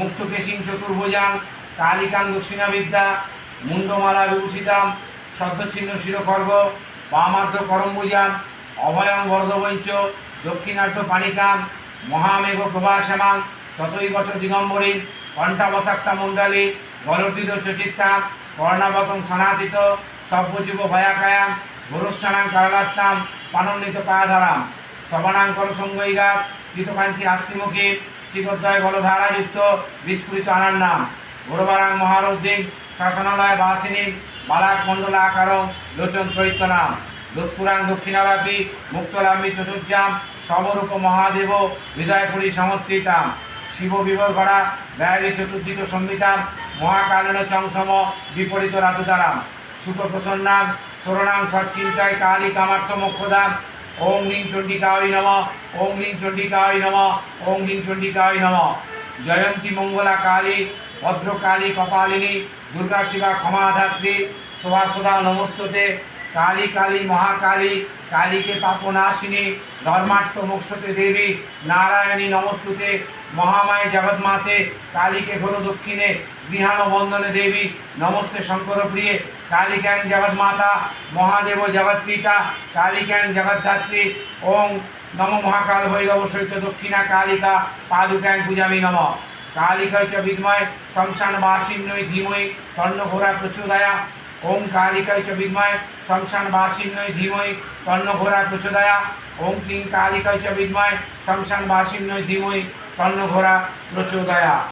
মুক্তকেশিং চতুর্ভুজাং কালিকাং দক্ষিণাবিদ্যা, মুন্ডমালা বিভূষিতাম, সদ্যচ্ছিন্ন শিরখর্গ, বামার্ধ করম্বুজাম অভয়ং বরদবঞ্চ দক্ষিণার্ধ পানিকাম মহামেঘ প্রভাসমাং ততই বচ দিগম্বরী কণ্ঠাবসাক্তা মণ্ডলী গলর্দিত চচিত্তাম কর্ণাবতং সনাতিত সব্যযুব ভয়াকায়াম ভরস্টানাং কারালাস্যাম, পানন্দিত পায়াধারাম শ্রবণাঙ্কর সঙ্গৈগাত কৃতকাঞ্চি আশ্রিমুখী শ্রীগদ্বয় বলধারাযুক্ত বিস্ফুরিত আনান্নাম ঘোরবারাং মহারৌদ্দিং শাসনালয় বাসিনী, বালাক মণ্ডলাকারং লোচন ত্রৈত্যনাম দস্তুরাং দক্ষিণাব্যাপী, মুক্তলাম্বী চতুর্যাম, সমরূপ মহাদেব হৃদয়পুরী সংস্থিতাম শিব বিবরভরা ব্যয়ী চতুর্দিক সংহিতাম মহাকালীন চংসম বিপরীত রাতুতারাম সুতপ্রসন্নাম শরণাম সচ্চিন্তায় কালী কামার্থ মোক্ষদাম ওং লিং চণ্ডিকায় নম ওং লিং চণ্ডিকায় নম ওং লিং চণ্ডিকায় নম। জয়ন্তী মঙ্গলা কালী ভদ্রকালী কপালিনী, দুর্গা শিবা ক্ষমাধাত্রী শোভাসদা নমস্ততে। কালী কালী, মহাকালী, কালীকে পাপনাশিনী, ধর্মার্থ মোক্ষতে দেবী, নারায়ণী নমস্তুতে, মহামায় জগৎমাতে কালীকে ঘোর দক্ষিণে গৃহাণ বন্দনে দেবী, নমস্তে শঙ্কর প্রিয়ে কালিকাং জগৎমাতা মহাদেব জগৎপিতা কালিকাং জগদ্ধাত্রী, ওং নম মহাকাল ভৈরব সৈত দক্ষিণা কালিকা পাদুকাং পূজামি নম। কালিকা চ বিদ্ময় শ্মশান বাসিন্নই ধীমই তন্নঘোরা প্রচোদয়া ওম কালিকায় চ বিদ্ময় শ্মশান বাসিন্নই তন্ন ঘোরা প্রচোদয়া। ওম কিং কালিকায় চ বিদ্ময় শ্মশান ধীময় তন্ন ঘোরা প্রচোদয়া।